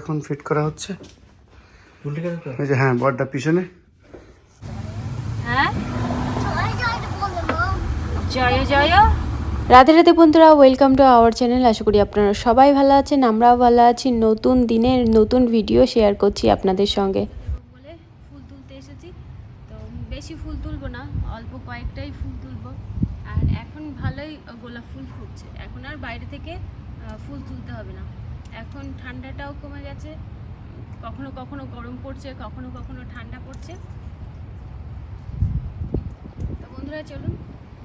এখন ফিট করা হচ্ছে। ওই যে হ্যাঁ বড়টা পিছনে। হ্যাঁ? জয় জয়। রাধে রাধে বন্ধুরা ওয়েলকাম টু আওয়ার চ্যানেল আশা করি আপনারা সবাই ভালো আছেন আমরাও ভালো আছি। নতুন দিনের নতুন ভিডিও শেয়ার করছি আপনাদের সঙ্গে। বলে ফুল তুলতে এসেছি তো বেশি ফুল তুলবো না অল্প কয়েকটাই ফুল তুলবো। আর এখন ভালোই গোলাপ ফুল ফুটছে। এখন আর বাইরে থেকে ফুল তুলতে হবে না। এখন ঠান্ডাটাও কমে গেছে। কখনো কখনো গরম পড়ছে কখনো কখনো ঠান্ডা পড়ছে। তো বন্ধুরা চলুন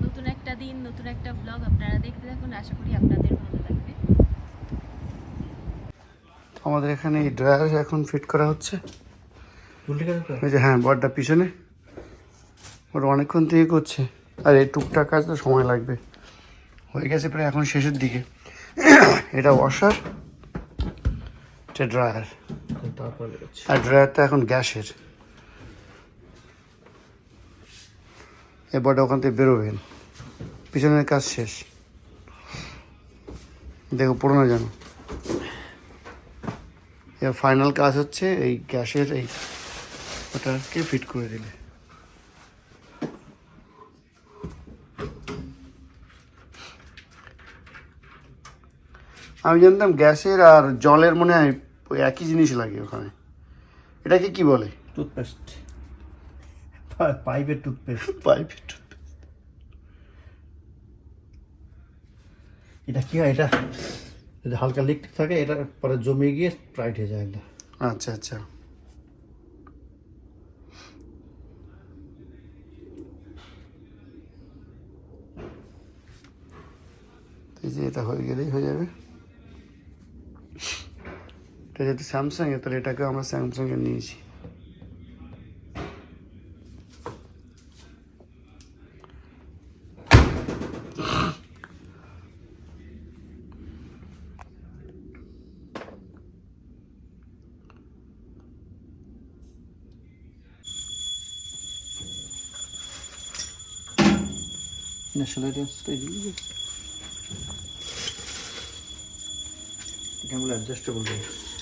নতুন একটা দিন নতুন একটা ব্লগ আপনারা দেখতে থাকুন। আশা করি আপনাদের ভালো লাগবে। আমাদের এখানে এই ড্রায়ার এখন ফিট করা হচ্ছে। ওই যে হ্যাঁ বড়টা পিছনে। ওটা অনেকক্ষণ থেকে করছে। আর এই টুকটাক কাজ তো সময় লাগবে। হয়ে গেছে প্রায় এখন শেষের দিকে। এটা ওয়াশার এটা ড্রায়ার। তারপরে আর ড্রায়ারটা এখন গ্যাসের। এবারটা ওখান থেকে বেরোবেন। পিছনের কাজ শেষ। দেখো পুরোনো জানো। এবার ফাইনাল কাজ হচ্ছে এই গ্যাসের এই ওটাকে ফিট করে দিলে। আমি জানতাম গ্যাসের আর জলের মনে হয় ওই একই জিনিস লাগে ওখানে। এটাকে কি বলে? টুথপেস্ট পাইপের টুথপেস্ট পাইপের টুথপেস্ট এটা কি হয়? এটা যদি হালকা লিক থাকে এটা পরে জমে গিয়ে টাইট হয়ে যায় এটা। আচ্ছা আচ্ছা। এই যে এটা হয়ে গেলেই হয়ে যাবে। এটা যেহেতু স্যামসাং এর তাহলে এটাকে আমরা স্যামসাং এর নিয়েছি। ন্যাশনাল বলে অ্যাডজাস্টেবল বক্স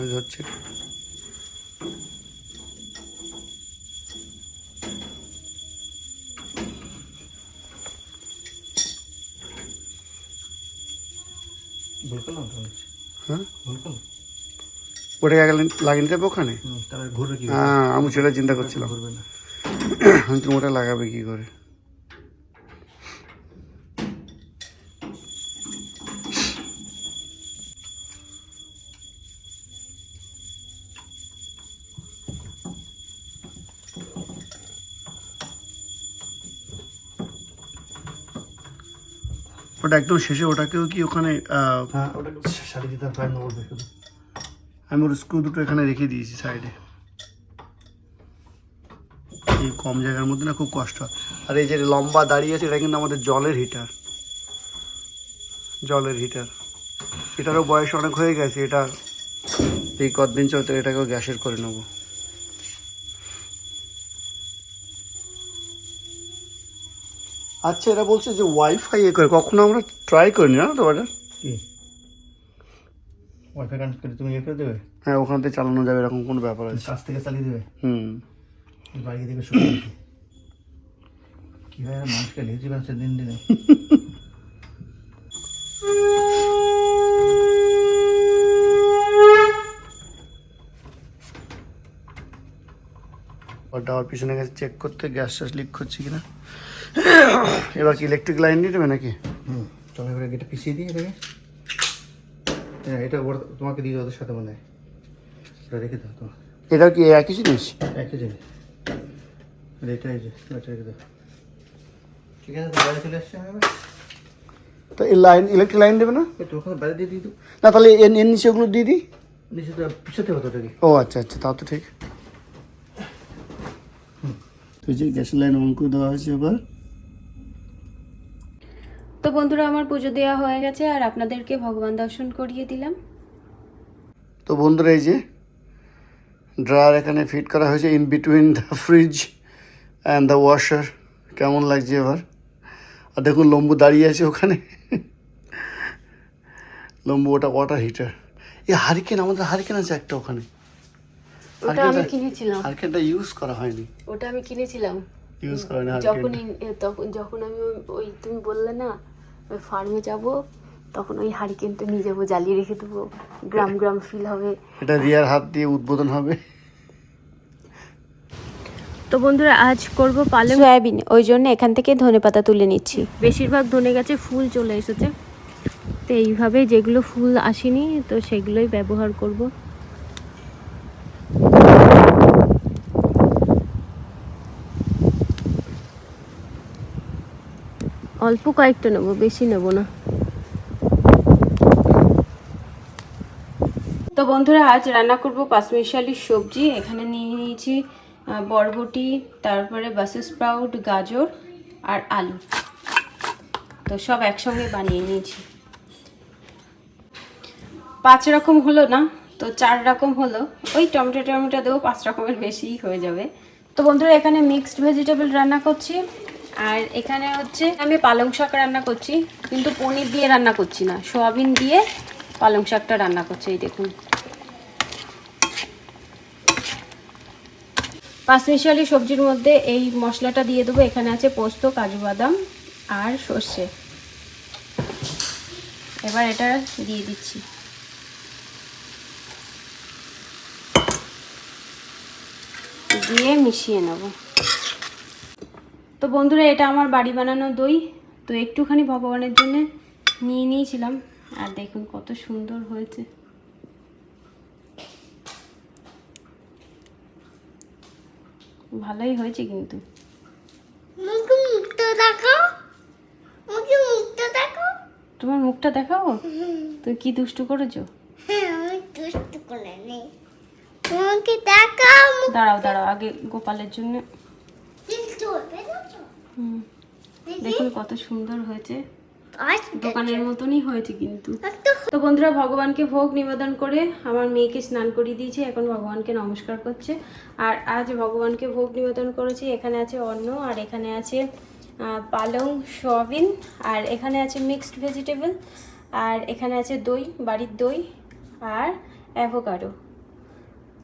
তো হচ্ছে হ্যাঁ? করলাম লাগিয়ে নিতে ওখানে? হ্যাঁ আমি সেটা চিন্তা করছিলাম। আমি তুমি ওটা লাগাবে কি করে? ওটা একদম শেষে ওটাকেও কি ওখানে হ্যাঁ দিতে আমি ওর স্ক্রু দুটো এখানে রেখে দিয়েছি সাইডে এই কম জায়গার মধ্যে না খুব কষ্ট হয়। আর এই যে লম্বা দাঁড়িয়ে আছে এটা কিন্তু আমাদের জলের হিটার জলের হিটার এটারও বয়স অনেক হয়ে গেছে এটা এই কদিন চলতে এটাকেও গ্যাসের করে নেব। আচ্ছা এরা বলছে যে ওয়াইফাই এ করে কখনো আমরা ট্রাই করিনি না তো বাজার কি? ওয়াইফাই কানেক্ট করে তুমি ইয়ে করে দেবে? হ্যাঁ ওখান থেকে চালানো যাবে এরকম কোনো ব্যাপার আছে। কাছ থেকে চালিয়ে দেবে? হুম। বাড়ি থেকে শুরু কী হয় মানুষকে লেজি বানছে দিন দিনে। আমার পিছনে গেছে চেক করতে গ্যাস ট্যাস লিক করছে কিনা। এবার কি ইলেকট্রিক লাইন দিয়ে দেবে নাকি? হুম চলো এবারে এটা পিছিয়ে দিয়ে এটাকে। হ্যাঁ এটা ওর তোমাকে দিয়ে ওদের সাথে মনে হয়। ওটা রেখে দাও তোমার এটা কি একই জিনিস? একই জিনিস। এটা এই যে এটা রেখে দাও। ঠিক আছে বাইরে চলে আসছে তো এই লাইন ইলেকট্রিক লাইন দেবে না? ওখানে বাইরে দিয়ে দিই না তাহলে এর নিচে ওগুলো দিয়ে দিই। নিচে তো পিছতে হতো ওটাকে। ও আচ্ছা আচ্ছা তাও তো ঠিক। তো যে গ্যাসের লাইন অন করে দেওয়া হয়েছে এবার। তো বন্ধুরা আমার পুজো দেওয়া হয়ে গেছে আর আপনাদেরকে ভগবান দর্শন করিয়ে দিলাম। তো বন্ধুরা এই যে ড্রায়ার এখানে ফিট করা হয়েছে in between the fridge and the washer কেমন লাগছে এবার? আর দেখুন লম্বু দাঁড়িয়ে আছে ওখানে। লম্বু ওটা ওয়াটার হিটার এই হারিকেন আমাদের হারিকেন আছে একটা ওখানে। ওটা আমি কিনেছিলাম। হারিকেনটা ইউজ করা হয়নি। ওটা আমি কিনেছিলাম। ইউজ করা হয়নি যখন তখন যখন আমি ওই- তুমি বললে না ওই ফার্মে যাব তখন ওই হারিকেনটা নিয়ে যাব জ্বালিয়ে রেখে দেবো। গ্রাম গ্রাম ফিল হবে। এটা রিয়ার হাত দিয়ে উদ্বোধন হবে। তো বন্ধুরা আজ করব পালং। সয়াবিন ওই জন্য এখান থেকে ধনে পাতা তুলে নিচ্ছি। বেশিরভাগ ধনে গাছে ফুল চলে এসেছে। তো এইভাবে যেগুলো ফুল আসেনি তো সেগুলোই ব্যবহার করব। অল্প কয়েকটা নেব, বেশি নেব না। তো বন্ধুরা, আজ রান্না করব পাঁচমিশালির সবজি। এখানে নিয়ে নিয়েছি বরবটি, তারপরে বাসেস স্প্রাউট গাজর আর আলু। তো সব একসঙ্গে বানিয়ে নিয়েছি। পাঁচ রকম হলো না, তো চার রকম হলো। ওই টমেটো টমেটো দেবো, পাঁচ রকমের বেশিই হয়ে যাবে। তো বন্ধুরা, এখানে মিক্সড ভেজিটেবল রান্না করছি। আর এখানে হচ্ছে আমি পালং শাক রান্না করছি, কিন্তু পনির দিয়ে রান্না করছি না। সোয়াবিন দিয়ে পালং শাকটা রান্না করছি, এই দেখুন। পাঁচমিশালি সবজির মধ্যে এই মশলাটা দিয়ে দেবো। এখানে আছে পোস্ত, কাজু বাদাম আর সর্ষে। এবার এটা দিয়ে দিচ্ছি। দিয়ে মিশিয়ে নেব। তো বন্ধুরা এটা আমার বাড়ি বানানো দই। তো একটুখানি ভগবানের জন্য নিয়ে নিয়েছিলাম। আর দেখুন কত সুন্দর হয়েছে। ভালোই হয়েছে কিন্তু। মুখে মুখটা দেখাও। মুখে মুখটা দেখাও। তোমার মুখটা দেখাবো তুই কি দুষ্টু করেছ? হ্যাঁ আমি দুষ্ট করে নেই। মুখে দেখাও দাঁড়াও দাঁড়াও আগে গোপালের জন্য চলবে না তো হুম, দেখুন কত সুন্দর হয়েছে। দোকানের মতনই হয়েছে কিন্তু। তো বন্ধুরা ভগবানকে ভোগ নিবেদন করে আমার মেয়েকে স্নান করিয়ে দিয়েছে এখন ভগবানকে নমস্কার করছে। আর আজ ভগবানকে ভোগ নিবেদন করেছি এখানে আছে অন্ন আর এখানে আছে পালং সয়াবিন আর এখানে আছে মিক্সড ভেজিটেবল আর এখানে আছে দই বাড়ির দই আর অ্যাভোকাডো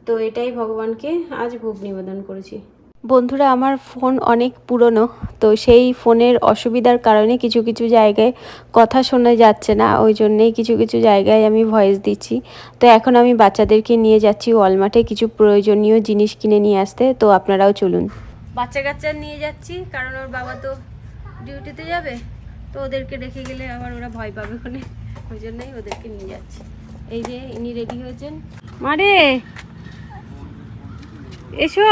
তো এটাই ভগবানকে আজ ভোগ নিবেদন করেছি। বন্ধুরা আমার ফোন অনেক পুরনো তো সেই ফোনের অসুবিধার কারণে কিছু কিছু জায়গায় কথা শোনা যাচ্ছে না ওই জন্যেই কিছু কিছু জায়গায় আমি ভয়েস দিচ্ছি। তো এখন আমি বাচ্চাদেরকে নিয়ে যাচ্ছি ওয়ালমার্টে কিছু প্রয়োজনীয় জিনিস কিনে নিয়ে আসতে তো আপনারাও চলুন। বাচ্চা কাচ্চা নিয়ে যাচ্ছি কারণ ওর বাবা তো ডিউটিতে যাবে তো ওদেরকে রেখে গেলে আবার ওরা ভয় পাবে ওখানে ওই জন্যই ওদেরকে নিয়ে যাচ্ছি। এই যে ইনি রেডি হয়েছেন। মারে এসো!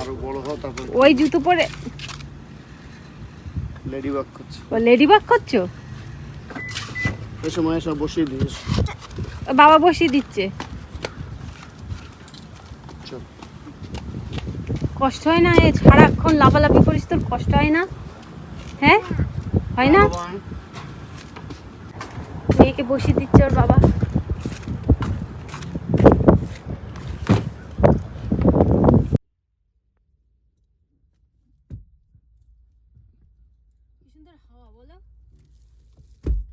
আরও বড় হও তারপর ওই জুতো পরে লেডি ওয়াক করছে। ও লেডি বাক করছ? এই সময় সব বসিয়ে দিস বাবা বসিয়ে দিচ্ছে। কষ্ট হয় না? এ সারাক্ষণ লাফালাফি করিস তোর কষ্ট হয় না? হ্যাঁ? হয় না? মেয়েকে বসিয়ে দিচ্ছে ওর বাবা কি সুন্দর হাওয়া বলো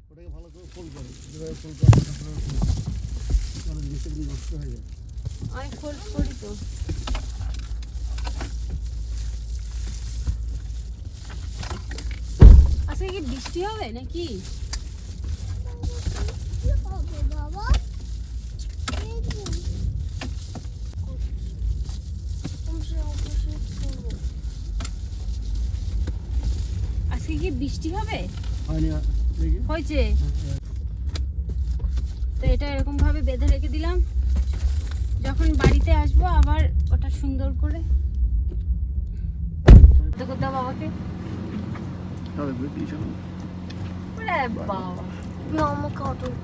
ওটাকে ভালো করে ফোন করো যেভাবে ফোন করো তাহলে জিনিসটা কিন্তু নষ্ট হয়ে যায় আমি ফোল্ড করি তো আজকে বৃষ্টি হবে নাকি? আজকে কি বৃষ্টি হবে? হয়েছে? তো এটা এরকম ভাবে বেঁধে রেখে দিলাম। যখন বাড়িতে আসব আবার ওটা সুন্দর করে দেখো দাও বাবাকে তাহলে বুঝলি চলো ওরে বাবা আমাকে অটো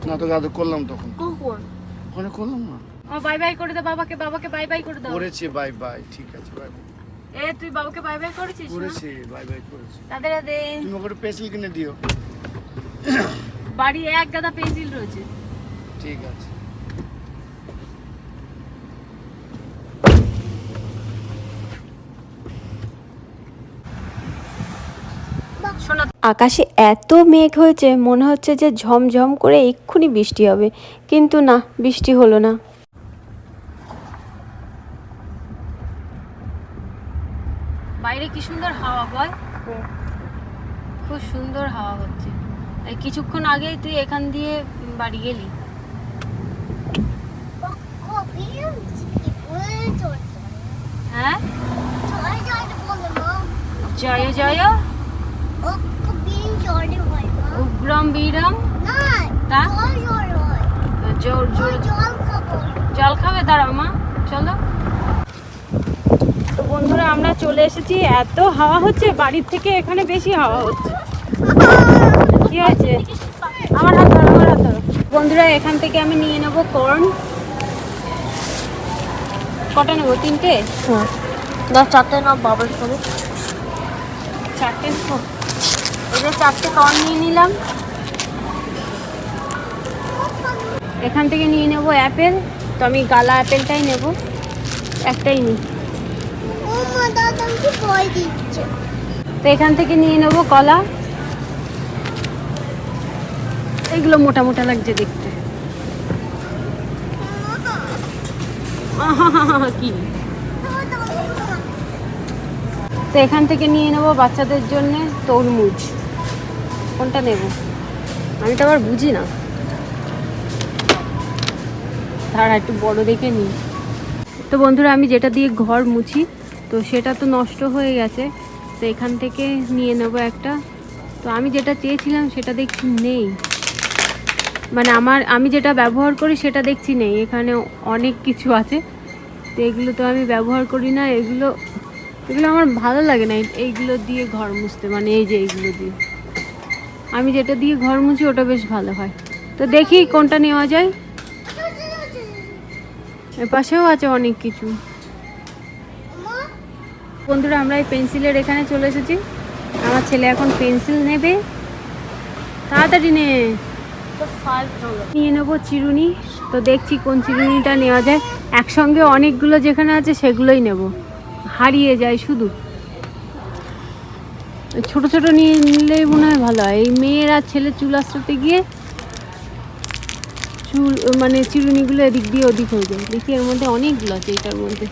না তো গাদর করলাম তখন। কখন? ওখানে করলাম না। বাই বাই করে দাও বাবাকে বাবাকে বাই বাই করে দাও। করেছি বাই বাই ঠিক আছে বাই এ তুই বাবাকে বাই বাই করেছিস করেছি বাই বাই করেছি। রাধে রাধে তুমি ওপরে পেন্সিল কিনে দিও। বাড়ি এক গাদা পেন্সিল রয়েছে। ঠিক আছে। আকাশে এত মেঘ হয়েছে মনে হচ্ছে যে ঝমঝম করে এক্ষুনি বৃষ্টি হবে। কিন্তু না বৃষ্টি হলো না। বাইরে কি সুন্দর হাওয়া বল? খুব সুন্দর হাওয়া হচ্ছে। কিছুক্ষণ আগেই তুই এখান দিয়ে বাড়ি গেলি। হ্যাঁ? জয় জয় হয় উগ্রম বীরম তা? হয়। জোর জোর জল খাবে। দাঁড়াও মা। চলো। তো বন্ধুরা আমরা চলে এসেছি। এত হাওয়া হচ্ছে বাড়ির থেকে এখানে বেশি হাওয়া হচ্ছে। কি হয়েছে? আমার হাত ধরো আমার হাত ধরো। বন্ধুরা এখান থেকে আমি নিয়ে নেব কর্ন। কটা নেব? তিনটে? না চারটে না বাবার সঙ্গে চারটে নেব? যে চারটে কর্ন নিয়ে নিলাম। এখান থেকে নিয়ে নেব অ্যাপেল তো আমি গালা অ্যাপেলটাই নেব। একটাই নিই। তো এখান থেকে নিয়ে নেব কলা। এগুলো মোটা মোটা লাগছে দেখতে। কি? তো এখান থেকে নিয়ে নেব বাচ্চাদের জন্য তরমুজ। কোনটা নেব? আমি তো আবার বুঝি না। তারা একটু বড় দেখে নিই। তো বন্ধুরা, আমি যেটা দিয়ে ঘর মুছি, তো সেটা তো নষ্ট হয়ে গেছে। তো এখান থেকে নিয়ে নেব একটা। তো আমি যেটা চেয়েছিলাম, সেটা দেখছি নেই। মানে আমার, আমি যেটা ব্যবহার করি, সেটা দেখছি নেই। এখানে অনেক কিছু আছে। তো এগুলো তো আমি ব্যবহার করি না। এগুলো এগুলো আমার ভালো লাগে না। এই- এইগুলো দিয়ে ঘর মুছতে মানে এই যে এইগুলো দিয়ে। আমি যেটা দিয়ে ঘর মুছি, ওটা বেশ ভালো হয়। তো দেখি কোনটা নেওয়া যায়। পাশেও আছে অনেক কিছু। বন্ধুরা, আমরা এই পেন্সিলের এখানে চলে এসেছি। আমার ছেলে এখন পেন্সিল নেবে। তাড়াতাড়ি নে। নিয়ে নেব চিরুনি। তো দেখছি কোন চিরুনিটা নেওয়া যায়। একসঙ্গে অনেকগুলো যেখানে আছে, সেগুলোই নেব। হারিয়ে যায় শুধু। ছোট ছোট নিয়ে নিলেই মনে হয় ভালো হয়। এই মেয়ের ছেলে চুল আসতে গিয়ে চুল মানে চিরুনিগুলো এদিক দিয়ে ওদিক হয়ে যায়। দেখি এর মধ্যে অনেকগুলো আছে এটার মধ্যে।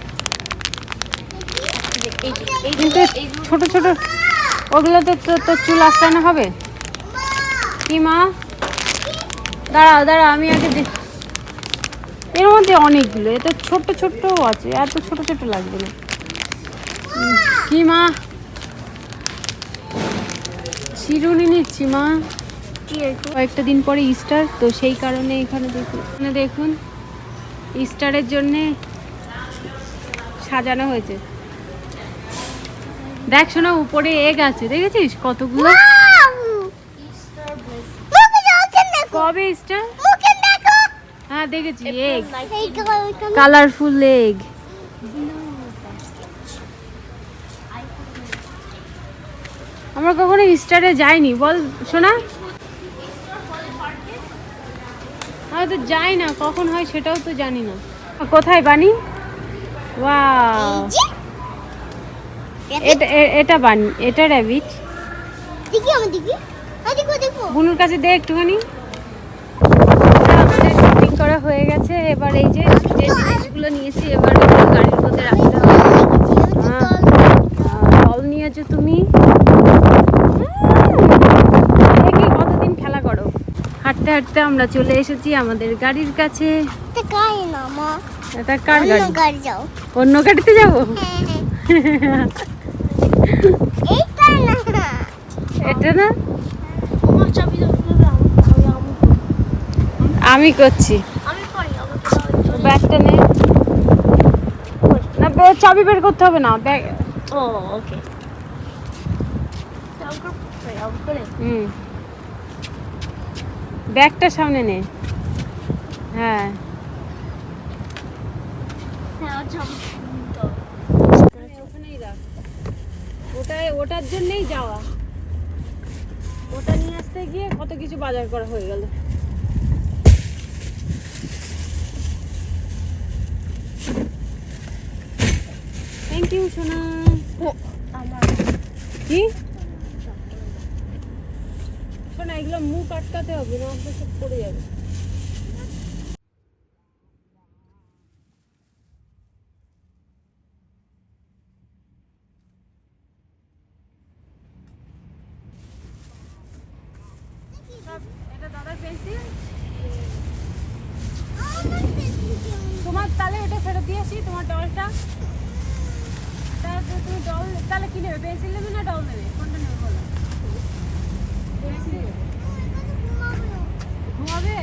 ছোট ছোট ওগুলোতে তো তোর চুল আসানো হবে? কি মা? দাঁড়াও দাঁড়া আমি আগে এর মধ্যে অনেকগুলো এত ছোট ছোটও আছে, এত ছোট ছোট লাগবে না। কি মা? চিরুনি নিচ্ছি মা। কয়েকটা দিন পরে ইস্টার তো সেই কারণে এখানে দেখুন। এখানে দেখুন ইস্টারের জন্যে সাজানো হয়েছে। দেখ শোনা উপরে এগ আছে দেখেছিস কতগুলো? কবে ইস্টার হ্যাঁ দেখেছি এগ কালারফুল এগ আমরা কখনো ইস্টারে যাইনি বল শোনা আমি তো যাই না কখন হয় সেটাও তো জানি না। কোথায় বানি? এটা এটা বানি এটা র্যাবিট বুনুর কাছে দে একটুখানি। শপিং করা হয়ে গেছে এবার এই যে যে জিনিসগুলো নিয়েছি এবার গাড়ির মধ্যে রাখতে হবে। আহ, নিয়েছো তুমি দেখি কতদিন খেলা করো হাঁটতে হাঁটতে আমরা চলে এসেছি আমাদের গাড়ির কাছে। এটা কার অন্য গাড়ি? অন্য গাড়িতে যাব? হ্যাঁ না। এটা না? আমি করছি। আমি ব্যাগটা নে। না বে- চাবি বের করতে হবে না ব্যাগ ও ওকে। হুম। ব্যাগটা সামনে নে। হ্যাঁ। হ্যাঁ রাখ। ওটাই ওটার জন্যই যাওয়া। ওটা নিয়ে আসতে গিয়ে কত কিছু বাজার করা হয়ে গেল। থ্যাংক ইউ সোনা। আমার। কি? শোনা এগুলো মুখ আটকাতে হবে না পড়ে যাবে এটা দাদার পেন্সিল তোমার তাহলে এটা ফেরত দিয়ে আসি তোমার ডলটা তাহলে তো তুমি ডল তাহলে কি নেবে পেন্সিল নেবে না ডল নেবে কোনটা নেবে বলো পেন্সিল ঘুমাবে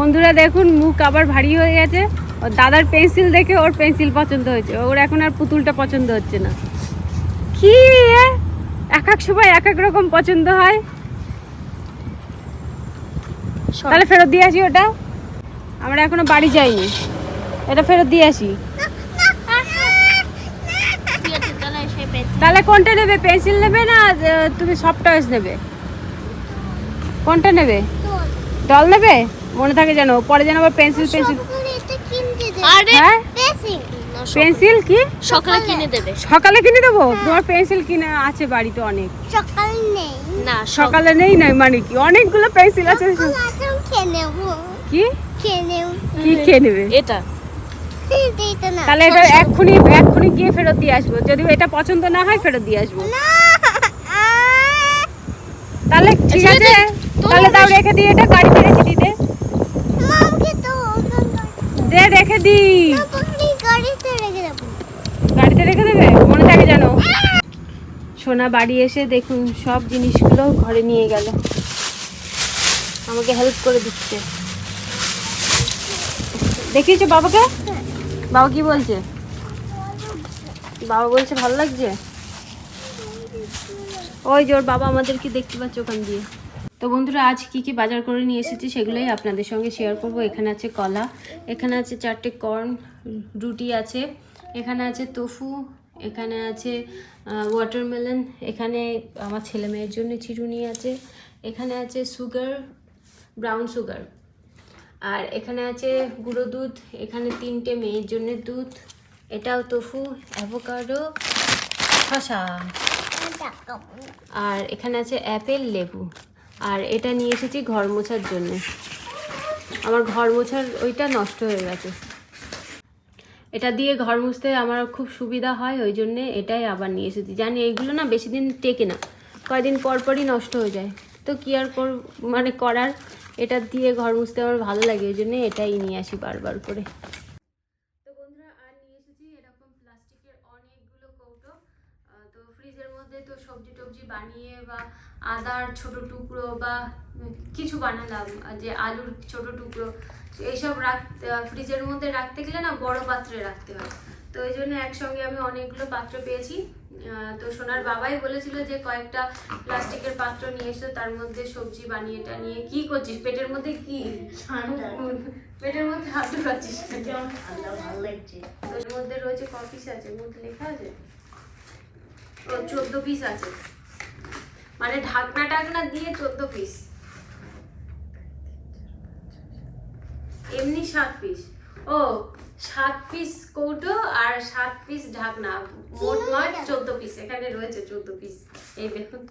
বন্ধুরা দেখুন মুখ আবার ভারী হয়ে গেছে। ওর দাদার পেন্সিল দেখে ওর পেন্সিল পছন্দ হয়েছে। ওর এখন আর পুতুলটা পছন্দ হচ্ছে না। কি এক এক সময় এক এক রকম পছন্দ হয়। তাহলে ফেরত দিয়ে আসি ওটা? আমরা এখনও বাড়ি যাইনি। এটা ফেরত দিয়ে আসি। তাহলে কোনটা নেবে? পেন্সিল নেবে না তুমি সফট টয়েস নেবে? কোনটা নেবে? ডল নেবে? মনে থাকে যেন পরে যেন আবার পেন্সিল পেন্সিল আরে হ্যাঁ? পেন্সিল পেন্সিল কি? সকালে কিনে দেবে। সকালে কিনে দেবো? তোমার পেন্সিল কিনে আছে বাড়িতে অনেক। সকাল নেই। না সকালে নেই নাই মানে কি? অনেকগুলো পেন্সিল আছে। কি? কি খেয়ে নেবে? এটা। তাহলে এটা এক্ষুনি এক্ষুনি গিয়ে ফেরত দিয়ে আসব। যদি এটা পছন্দ না হয় ফেরত দিয়ে আসব। তাহলে ঠিক আছে? তাহলে তাও রেখে দিই এটা গাড়িতে রেখে দিই দে। মামকে তো দে রেখে দিই গাড়িতে রেখে দেবে? মনে থাকে জানো সোনা বাড়ি এসে দেখুন, সব জিনিসগুলো ঘরে নিয়ে গেল। আমাকে হেল্প করে দিচ্ছে। দেখিয়েছো বাবাকে? বাবা কি বলছে? বাবা বলছে, ভালো লাগছে? ওই ওর বাবা আমাদেরকে দেখতে পাচ্ছে ওখান দিয়ে। তো বন্ধুরা আজ কি কি বাজার করে নিয়ে এসেছি সেগুলোই আপনাদের সঙ্গে শেয়ার করব। এখানে আছে কলা এখানে আছে চারটে কর্ন রুটি আছে এখানে আছে তোফু এখানে আছে ওয়াটারমেলন এখানে আমার ছেলে মেয়ের জন্য চিরুনি আছে এখানে আছে সুগার ব্রাউন সুগার আর এখানে আছে গুঁড়ো দুধ এখানে তিনটে মেয়ের জন্য দুধ এটাও তোফু অ্যাভোকাডো শশা আর এখানে আছে অ্যাপেল লেবু। আর এটা নিয়ে এসেছি ঘর মোছার জন্য। আমার ঘর মোছার ওইটা নষ্ট হয়ে গেছে। এটা দিয়ে ঘর মুছতে আমার খুব সুবিধা হয়, ওই জন্যে এটাই আবার নিয়ে এসেছি। জানি এইগুলো না বেশি দিন টেকে না, কয়দিন পর পরই নষ্ট হয়ে যায়। তো কি আর কর মানে করার? এটা দিয়ে ঘর মুছতে আমার ভালো লাগে, ওই জন্যে এটাই নিয়ে আসি বারবার করে তো বন্ধুরা আর নিয়ে এসেছি এরকম প্লাস্টিকের অনেকগুলো কৌটো আহ, তো ফ্রিজের মধ্যে তো সবজি টবজি বানিয়ে বা আদার ছোট টুকরো বা কিছু বানালাম যে আলুর ছোট টুকরো এইসব রাখতে ফ্রিজের মধ্যে রাখতে গেলে না বড় পাত্রে রাখতে হয়। তো ওই জন্য একসঙ্গে আমি অনেকগুলো পাত্র পেয়েছি। তো সোনার বাবাই বলেছিল যে কয়েকটা প্লাস্টিকের পাত্র নিয়ে এসো তার মধ্যে সবজি বানিয়ে টানিয়ে কি করছিস? পেটের মধ্যে কি? পেটের মধ্যে হাত ঢুকাচ্ছিস তো এর মধ্যে রয়েছে ক পিস আছে মধ্যে লেখা আছে? ও চোদ্দ পিস আছে। মানে ঢাকনা টাকনা দিয়ে চোদ্দ পিস এমনি সাত পিস ও সাত পিস কৌটো আর সাত পিস ঢাকনা। মোট মাঠ চোদ্দ পিস এখানে রয়েছে চোদ্দ পিস এই দেখুন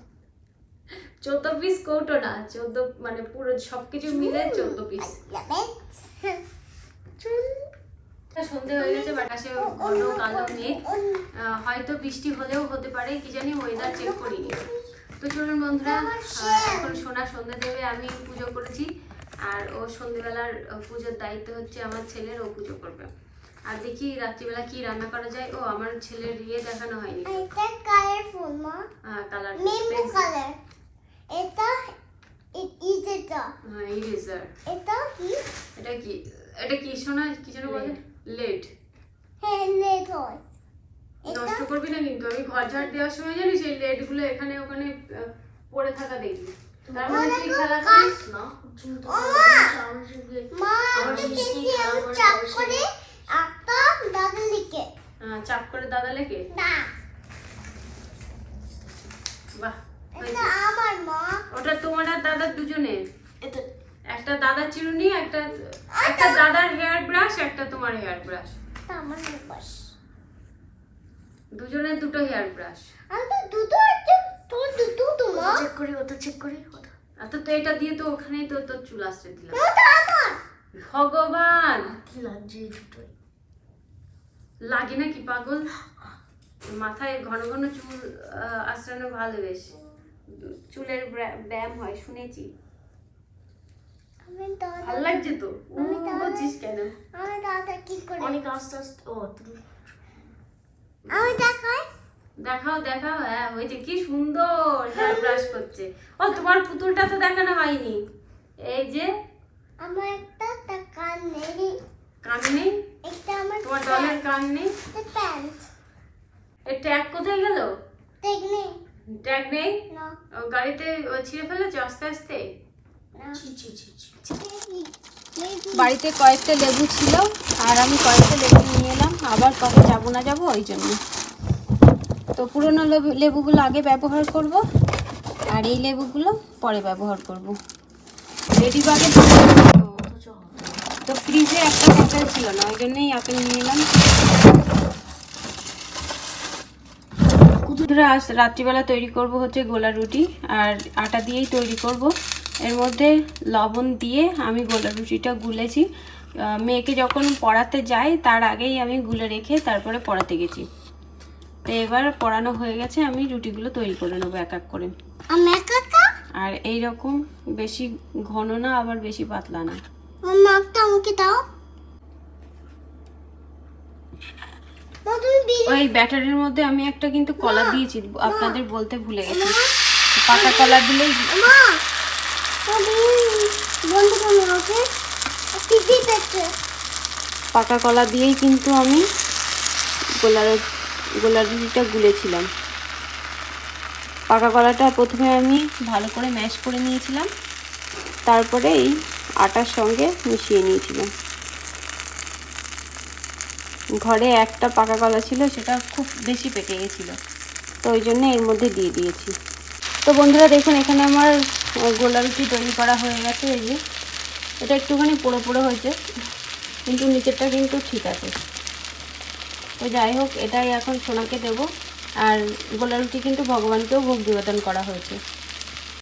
চোদ্দ পিস কৌটো না চোদ্দ মানে পুরো সবকিছু মিলে চোদ্দ পিস সন্ধে হয়ে গেছে বাতাসে ঘন কালো মেঘ। হয়তো বৃষ্টি হলেও হতে পারে কি জানি ওয়েদার চেক করিনি। তো চলুন বন্ধুরা এখন সোনা সন্ধে দেবে আমি পুজো করেছি আর ও সন্ধেবেলার আহ, পুজোর দায়িত্ব হচ্ছে আমার ছেলের ও পুজো করবে। আর দেখি রাত্রিবেলা কি রান্না করা যায়। ও আমার ছেলের ইয়ে দেখানো হয়নি। এটা কালারফুল মা। কালার মেমো কালার। এটা ইজ এটা ইরেজার। এটা কি? এটা কি এটা কি সোনা? কি যেন বলে? লেট হ্যাঁ লেট হয়। নষ্ট করবি না কিন্তু আমি ঘর ঝাড় দেওয়ার সময় জানিস এই লেটগুলো এখানে ওখানে পড়ে থাকা দেখবি। তার মানে তুই খেলা করিস না? মা! আমি দেখি আমি চাপ করে একটা দাদা লেগে বাহ আমার মা। ওটা তোমার আর দাদার দুজনের একটা দাদার চিরুনি একটা একটা দাদার হেয়ার ব্রাশ একটা তোমার হেয়ার ব্রাশ আমার বাস দুজনের দুটো হেয়ার ব্রাশ। আমি তো দুটো আছে তোমার দুটো তোমার চেক করি ওটা চেক করি আর তো তো এটা দিয়ে তো ওখানেই তো তোর চুল আসতে দিলাম। ওটা আমার। ভগবান! কি লাগছে এই দুটোই লাগে নাকি পাগল? মাথায় ঘন ঘন চুল আঁচড়ানো ভালো বেশ। চুলের ব্যায়াম হয় শুনেছি। ভালো লাগছে তো? ও বলছিস কেন? আমি দাদা কি করে অনেক আস্তে আস্তে ও তুমি আমি দেখাই দেখাও দেখাও হ্যাঁ হয়েছে কি সুন্দর হেয়ার ব্রাশ করছে। ও তোমার পুতুলটা তো দেখানো হয়নি। এই যে আমার একটা কান নেই। কান নেই? একটা আমার তোমার ডলের কান নেই? প্যান্ট এর ট্যাগ কোথায় গেল? দেখ নেই। ট্যাগ নেই? ও গাড়িতে ও ছিঁড়ে ফেলেছে আস্তে আস্তে? ছি। ছি ছি ছি। বাড়িতে কয়েকটা লেবু ছিল, আর আমি কয়েকটা লেবু নিয়ে এলাম। আবার কবে যাব না যাব, ওই জন্য। তো পুরোনো লেবু, লেবুগুলো আগে ব্যবহার করব, আর এই লেবুগুলো পরে ব্যবহার করব। রেডি বাগে তো ফ্রিজে একটা আপেল ছিল না, ওই জন্যই আপেল নিয়ে এলাম। কুতুরা আজ রাত্রিবেলা তৈরি করব হচ্ছে গোলা রুটি, আর আটা দিয়েই তৈরি করব। এর মধ্যে লবণ দিয়ে আমি গোলা রুটিটা গুলেছি। মেয়েকে যখন পড়াতে যাই তার আগেই আমি গুলে রেখে তারপরে পড়াতে গেছি। তো এবার পড়ানো হয়ে গেছে আমি রুটিগুলো তৈরি করে নেব এক এক করে। আর এই রকম বেশি ঘন না আবার বেশি পাতলা না। আমাকে দাও। ওই ব্যাটারির মধ্যে আমি একটা কিন্তু কলা দিয়েছি আপনাদের বলতে ভুলে গেছি। পাকা কলা দিলেই পাকা কলা দিয়েই কিন্তু আমি গোলার রু- গোলা রুটিটা গুলেছিলাম। পাকা কলাটা প্রথমে আমি ভালো করে ম্যাশ করে নিয়েছিলাম। তারপরে এই আটার সঙ্গে মিশিয়ে নিয়েছিলাম। ঘরে একটা পাকা কলা ছিল, সেটা খুব বেশি পেকে গেছিল। তো ওই জন্য এর মধ্যে দিয়ে দিয়েছি। তো বন্ধুরা দেখুন, এখানে আমার গোলাপিটি গোলা তৈরি করা হয়ে গেছে, এই যে। এটা একটুখানি পোড়ো পোড়ো হয়েছে, কিন্তু নিচেরটা কিন্তু ঠিক আছে। তো যাই হোক, এটাই এখন সোনাকে দেব, আর গোলা রুটি কিন্তু ভগবানকেও ভোগ নিবেদন করা হয়েছে।